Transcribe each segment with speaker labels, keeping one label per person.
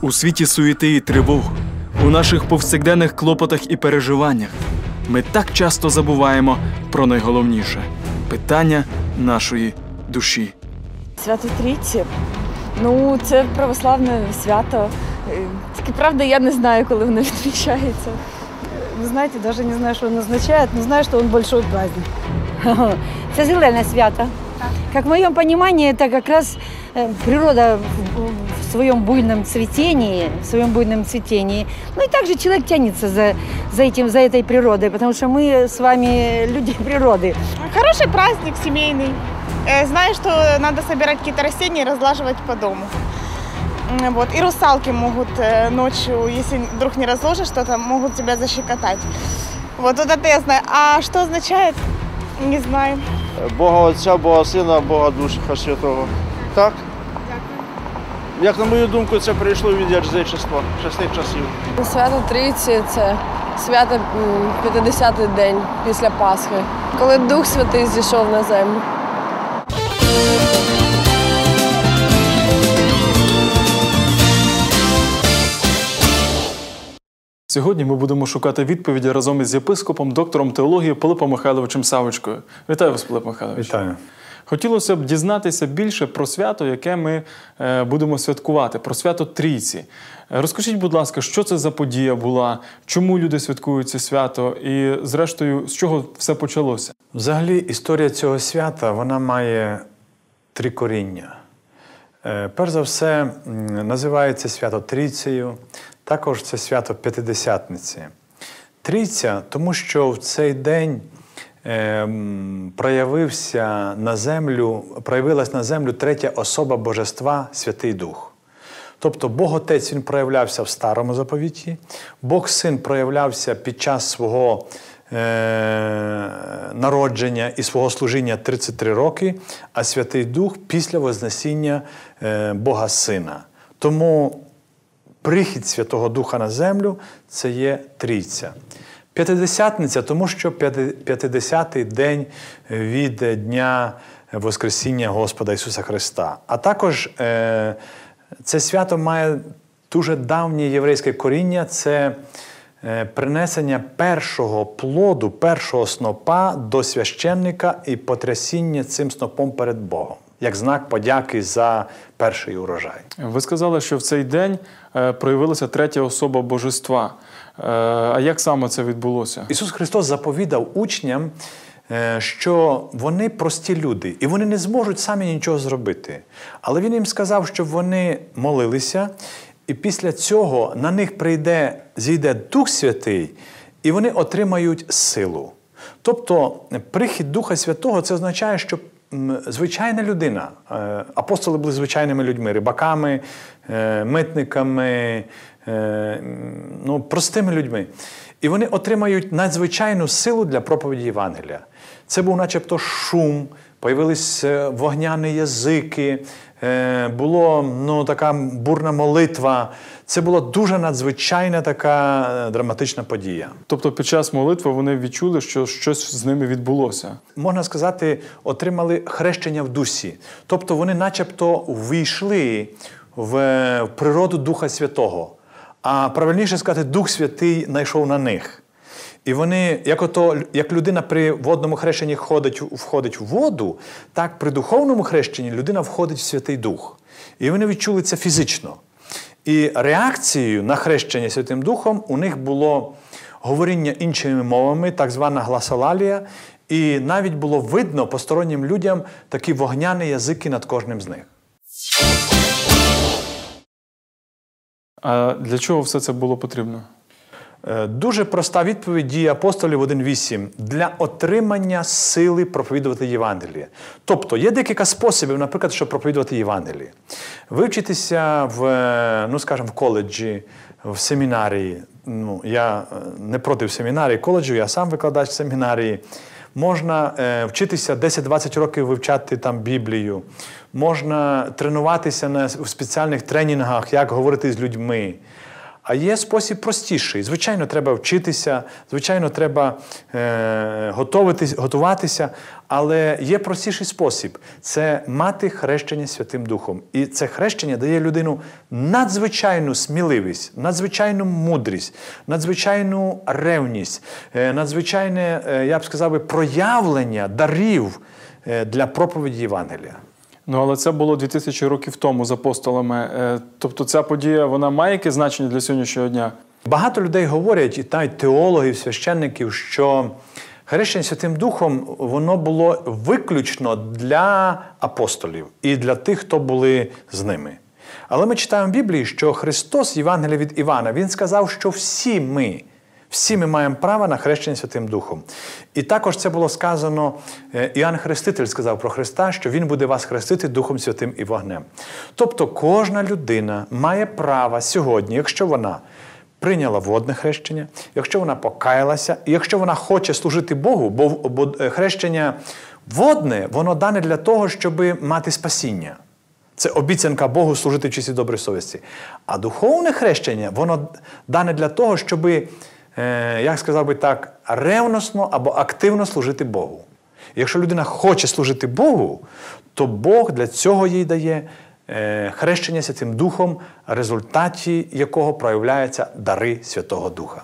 Speaker 1: У світі суєти і тривог, у наших повсякденних клопотах і переживаннях ми так часто забуваємо про найголовніше питання нашої душі.
Speaker 2: Свято Трійці. Ну, це православне свято. Е, Тільки правда, я не знаю, коли воно відмічається.
Speaker 3: Вы знаете, даже не знаю, что он означает, но знаю, что он большой праздник.
Speaker 4: Це зелене свято. Как в моем понимании, это как раз э, природа в, своем буйном цветении, в своем буйном цветении. Ну и также человек тянется за, за, этим, за этой природой, потому что мы с вами люди природы.
Speaker 5: Хороший праздник семейный. Э, Знаю, что надо собирать какие-то растения и разлаживать по дому. Вот. И русалки могут э, ночью, если вдруг не разложишь что-то, могут тебя защекотать. Вот, вот это я знаю. А что означает, не знаю.
Speaker 6: Бога Отця, Бога Сина, Бога Духа Святого. Так? Як на мою думку, це прийшло від язичества часних часів.
Speaker 7: Свято Трійці це свято 50-й день після Пасхи, коли Дух Святий зійшов на землю.
Speaker 1: Сьогодні ми будемо шукати відповіді разом із єпископом, доктором теології Пилипом Михайловичем Савочкою. Вітаю вас, Пилип Михайлович.
Speaker 8: Вітаю.
Speaker 1: Хотілося б дізнатися більше про свято, яке ми е, будемо святкувати, про свято Трійці. Розкажіть, будь ласка, що це за подія була, чому люди святкують це свято, і, зрештою, з чого все почалося?
Speaker 8: Взагалі, історія цього свята вона має три коріння. Е, Перш за все, називається свято Трійцею, також це свято П'ятидесятниці. Трійця, тому що в цей день проявився на землю, проявилась на землю третя особа Божества Святий Дух. Тобто Бог Отець він проявлявся в старому заповіті, Бог Син проявлявся під час свого е- народження і свого служіння 33 роки, а Святий Дух після Вознесіння е- Бога Сина. Тому прихід Святого Духа на землю це є трійця. П'ятидесятниця, тому що п'яти- п'ятидесятий день від Дня Воскресіння Господа Ісуса Христа. А також е, це свято має дуже давнє єврейське коріння це е, принесення першого плоду, першого снопа до священника і потрясіння цим снопом перед Богом, як знак подяки за перший урожай.
Speaker 1: Ви сказали, що в цей день е, проявилася третя особа божества. Е, А як саме це відбулося?
Speaker 8: Ісус Христос заповідав учням, е, що вони прості люди, і вони не зможуть самі нічого зробити. Але Він їм сказав, щоб вони молилися, і після цього на них прийде, зійде Дух Святий, і вони отримають силу. Тобто, прихід Духа Святого це означає, що звичайна людина, е, апостоли були звичайними людьми, рибаками, е, митниками, е, ну, простими людьми. І вони отримають надзвичайну силу для проповіді Євангелія. Це був начебто шум, появились е, вогняні язики, було ну, така бурна молитва. Це була дуже надзвичайна така е, драматична подія.
Speaker 1: Тобто під час молитви вони відчули, що щось з ними відбулося.
Speaker 8: Можна сказати, отримали хрещення в дусі. Тобто вони начебто ввійшли в в природу Духа Святого. А правильніше сказати, Дух Святий знайшов на них. І вони, як ото, як людина при водному хрещенні входить, входить в воду, так при духовному хрещенні людина входить в Святий Дух. І вони відчули це фізично. І реакцією на хрещення Святим Духом у них було говоріння іншими мовами, так звана гласолалія, і навіть було видно постороннім людям такі вогняні язики над кожним з них.
Speaker 1: А для чого все це було потрібно?
Speaker 8: Е, Дуже проста відповідь дії апостолів 1.8 для отримання сили проповідувати Євангеліє. Тобто є декілька способів, наприклад, щоб проповідувати Євангеліє. Вивчитися в, е, ну скажімо, в коледжі, в семінарії. Ну, я е, не проти семінарії, коледжу, я сам викладач в семінарії. Можна е, вчитися 10-20 років вивчати там Біблію, можна тренуватися на, в спеціальних тренінгах, як говорити з людьми. А є спосіб простіший. Звичайно, треба вчитися, звичайно, треба е, готуватись, готуватися, але є простіший спосіб це мати хрещення Святим Духом. І це хрещення дає людину надзвичайну сміливість, надзвичайну мудрість, надзвичайну ревність, е, надзвичайне, е, я б сказав, проявлення дарів е, для проповіді Євангелія.
Speaker 1: Ну, але це було 2000 років тому з апостолами. Е, Тобто ця подія вона має яке значення для сьогоднішнього дня?
Speaker 8: Багато людей говорять, і навіть теологів, священників, що хрещення Святим Духом воно було виключно для апостолів і для тих, хто були з ними. Але ми читаємо в Біблії, що Христос, Євангелія від Івана, Він сказав, що всі ми, всі ми маємо право на хрещення Святим Духом. І також це було сказано, е, Іоанн Хреститель сказав про Христа, що Він буде вас хрестити Духом Святим і вогнем. Тобто кожна людина має право сьогодні, якщо вона прийняла водне хрещення, якщо вона покаялася, і якщо вона хоче служити Богу, бо, е, хрещення водне, воно дане для того, щоб мати спасіння. Це обіцянка Богу служити в чисті доброї совісті. А духовне хрещення, воно дане для того, щоб, е, як сказав би так, ревносно або активно служити Богу. Якщо людина хоче служити Богу, то Бог для цього їй дає е, хрещення Святим Духом, в результаті якого проявляються дари Святого Духа.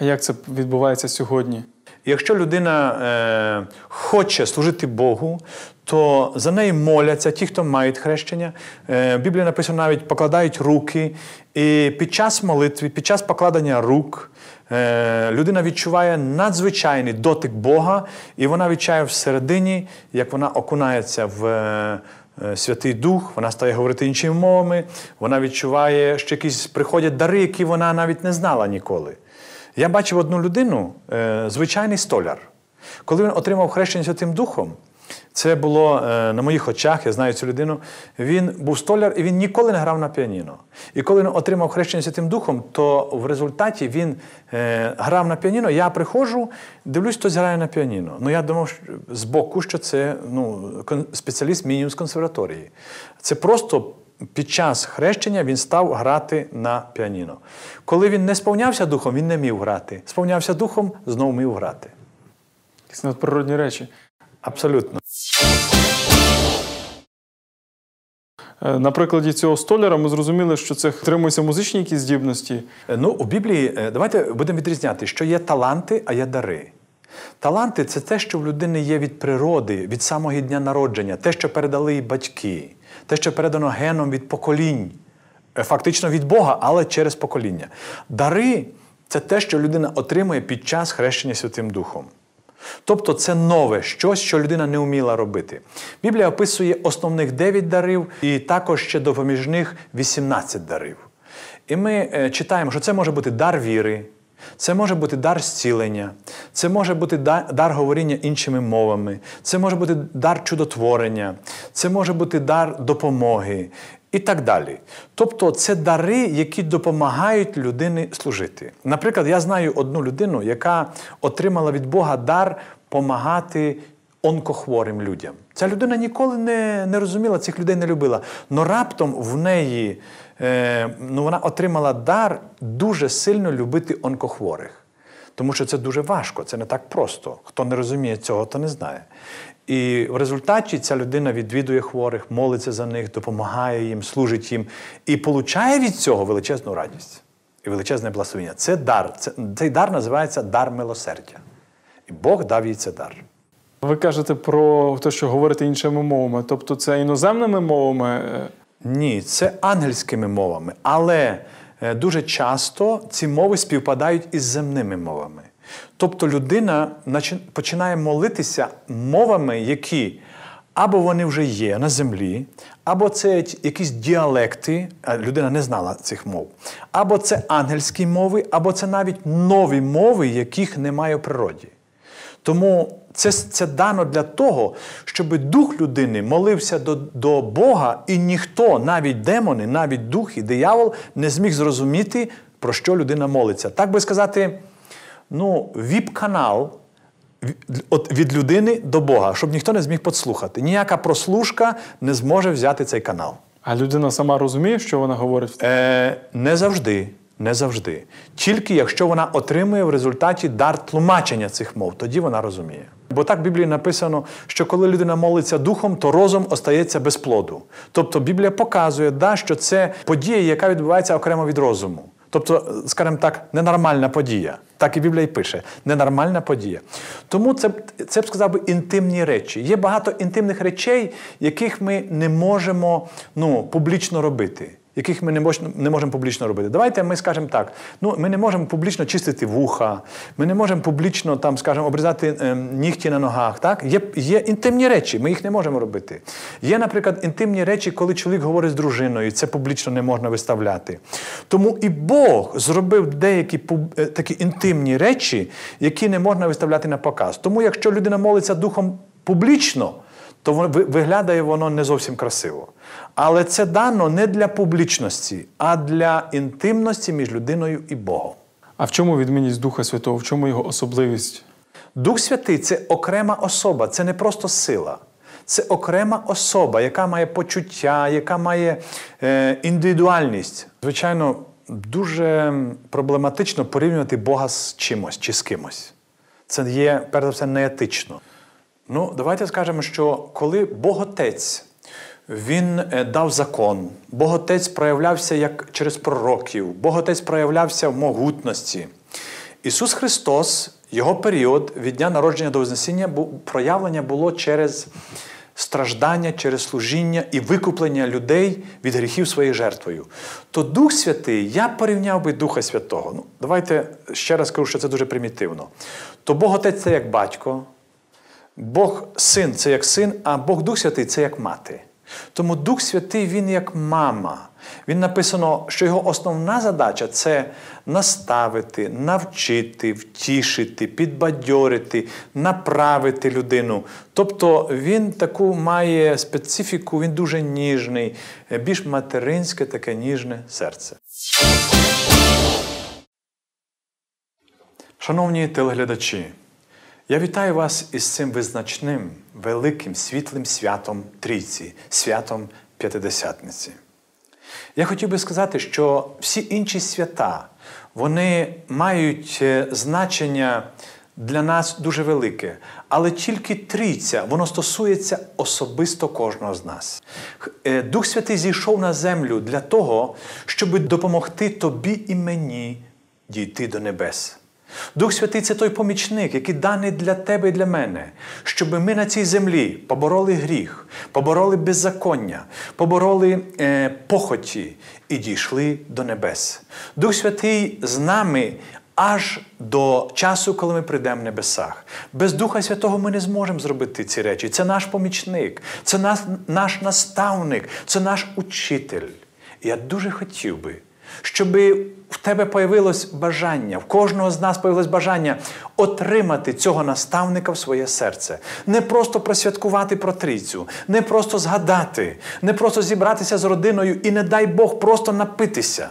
Speaker 1: А як це відбувається сьогодні?
Speaker 8: Якщо людина е, хоче служити Богу, то за неї моляться ті, хто мають хрещення. Е, в Біблії написано навіть покладають руки. І під час молитви, під час покладення рук, е, людина відчуває надзвичайний дотик Бога, і вона відчуває всередині, як вона окунається в. е, Святий Дух, вона стає говорити іншими мовами, вона відчуває, що якісь приходять дари, які вона навіть не знала ніколи. Я бачив одну людину, звичайний столяр. Коли він отримав хрещення Святим Духом, це було е, на моїх очах, я знаю цю людину. Він був столяр і він ніколи не грав на піаніно. І коли він отримав хрещення Святим Духом, то в результаті він е, грав на піаніно. Я приходжу, дивлюсь, хтось грає на піаніно. Ну я думав що, збоку, що це ну, спеціаліст мінімум з консерваторії. Це просто під час хрещення він став грати на піаніно. Коли він не сповнявся духом, він не міг грати. Сповнявся духом, знову міг грати.
Speaker 1: Якісь надприродні речі.
Speaker 8: Абсолютно.
Speaker 1: Е, На прикладі цього столяра ми зрозуміли, що це тримуються музичні якісь здібності.
Speaker 8: Е, Ну, у Біблії е, давайте будемо відрізняти, що є таланти, а є дари. Таланти це те, що в людини є від природи, від самого дня народження, те, що передали їй батьки, те, що передано геном від поколінь, фактично від Бога, але через покоління. Дари це те, що людина отримує під час хрещення Святим Духом. Тобто це нове щось, що людина не вміла робити. Біблія описує основних 9 дарів і також ще допоміжних 18 дарів. І ми е, читаємо, що це може бути дар віри, це може бути дар зцілення, це може бути дар говоріння іншими мовами, це може бути дар чудотворення, це може бути дар допомоги і так далі. Тобто це дари, які допомагають людині служити. Наприклад, я знаю одну людину, яка отримала від Бога дар помагати онкохворим людям. Ця людина ніколи не, не розуміла, цих людей не любила. Но раптом в неї е, ну, вона отримала дар дуже сильно любити онкохворих. Тому що це дуже важко, це не так просто. Хто не розуміє цього, то не знає. І в результаті ця людина відвідує хворих, молиться за них, допомагає їм, служить їм і получає від цього величезну радість і величезне благословення. Це дар. Це, цей дар називається дар милосердя. І Бог дав їй це дар.
Speaker 1: Ви кажете про те, що говорити іншими мовами, тобто це іноземними мовами.
Speaker 8: Ні, це ангельськими мовами, але е, дуже часто ці мови співпадають із земними мовами. Тобто людина починає молитися мовами, які або вони вже є на землі, або це якісь діалекти, а людина не знала цих мов, або це ангельські мови, або це навіть нові мови, яких немає в природі. Тому це, це дано для того, щоб дух людини молився до, до Бога, і ніхто, навіть демони, навіть дух і диявол, не зміг зрозуміти, про що людина молиться. Так би сказати, ну, віп-канал від- людини до Бога, щоб ніхто не зміг подслухати. Ніяка прослушка не зможе взяти цей канал.
Speaker 1: А людина сама розуміє, що вона говорить.
Speaker 8: Е, не завжди. Не завжди. Тільки якщо вона отримує в результаті дар тлумачення цих мов, тоді вона розуміє. Бо так в Біблії написано, що коли людина молиться духом, то розум остається без плоду. Тобто Біблія показує, да, що це подія, яка відбувається окремо від розуму. Тобто, скажімо так, ненормальна подія. Так і Біблія і пише: ненормальна подія. Тому це, це б сказав би інтимні речі. Є багато інтимних речей, яких ми не можемо ну, публічно робити. Яких ми не можемо не можемо публічно робити. Давайте ми скажемо так: ну ми не можемо публічно чистити вуха, ми не можемо публічно там, скажімо, обрізати е, нігті на ногах. Так? Є є інтимні речі, ми їх не можемо робити. Є, наприклад, інтимні речі, коли чоловік говорить з дружиною, це публічно не можна виставляти. Тому і Бог зробив деякі е, такі інтимні речі, які не можна виставляти на показ. Тому, якщо людина молиться духом публічно, то виглядає воно не зовсім красиво. Але це дано не для публічності, а для інтимності між людиною і Богом.
Speaker 1: А в чому відмінність Духа Святого? В чому його особливість?
Speaker 8: Дух Святий це окрема особа, це не просто сила. Це окрема особа, яка має почуття, яка має е, індивідуальність. Звичайно, дуже проблематично порівнювати Бога з чимось чи з кимось. Це є, перш за все, неетично. Ну, давайте скажемо, що коли Бог Отець він е, дав закон, Бог Отець проявлявся як через пророків, Бог Отець проявлявся в могутності. Ісус Христос, Його період від дня народження до Вознесіння, проявлення було через страждання, через служіння і викуплення людей від гріхів своєю жертвою. То Дух Святий, я порівняв би Духа Святого. Ну, Давайте ще раз скажу, що це дуже примітивно. То Бог Отець це як батько. Бог син це як син, а Бог Дух Святий це як мати. Тому Дух Святий, Він як мама. Він написано, що його основна задача це наставити, навчити, втішити, підбадьорити, направити людину. Тобто він таку має специфіку, він дуже ніжний, більш материнське таке ніжне серце. Шановні телеглядачі. Я вітаю вас із цим визначним, великим світлим святом Трійці, святом П'ятидесятниці. Я хотів би сказати, що всі інші свята вони мають е, значення для нас дуже велике, але тільки трійця, воно стосується особисто кожного з нас. Е, Дух Святий зійшов на землю для того, щоб допомогти тобі і мені дійти до небес. Дух Святий це той помічник, який даний для тебе і для мене, щоб ми на цій землі побороли гріх, побороли беззаконня, побороли е, похоті і дійшли до небес. Дух Святий з нами аж до часу, коли ми прийдемо в небесах. Без Духа Святого ми не зможемо зробити ці речі. Це наш помічник, це наш, наш наставник, це наш учитель. І я дуже хотів би щоб в тебе появилось бажання, в кожного з нас появилось бажання отримати цього наставника в своє серце, не просто просвяткувати про трійцю, не просто згадати, не просто зібратися з родиною і, не дай Бог, просто напитися.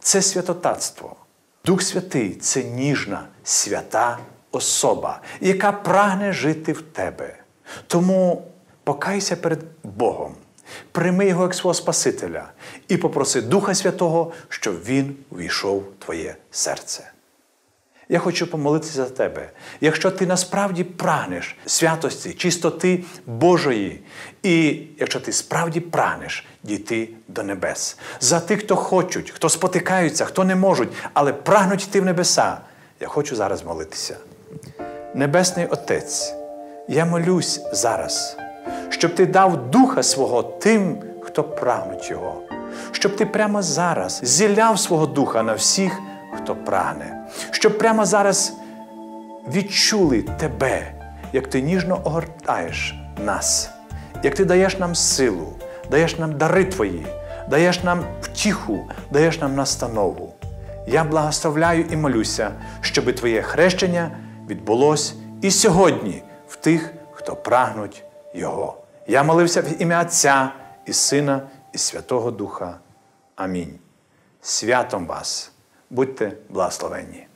Speaker 8: Це святотатство. Дух Святий це ніжна, свята особа, яка прагне жити в тебе. Тому покайся перед Богом. Прийми його як свого Спасителя і попроси Духа Святого, щоб Він увійшов в твоє серце. Я хочу помолитися за тебе. Якщо ти насправді прагнеш святості, чистоти Божої, і якщо ти справді прагнеш дійти до небес, за тих, хто хочуть, хто спотикаються, хто не можуть, але прагнуть йти в небеса, я хочу зараз молитися. Небесний Отець, я молюсь зараз щоб ти дав духа свого тим, хто прагнуть його, щоб ти прямо зараз зіляв свого духа на всіх, хто прагне, щоб прямо зараз відчули тебе, як ти ніжно огортаєш нас, як ти даєш нам силу, даєш нам дари твої, даєш нам втіху, даєш нам настанову. Я благословляю і молюся, щоб Твоє хрещення відбулось і сьогодні в тих, хто прагнуть Його. Я молився в ім'я Отця і Сина, і Святого Духа. Амінь. Святом вас, будьте благословенні.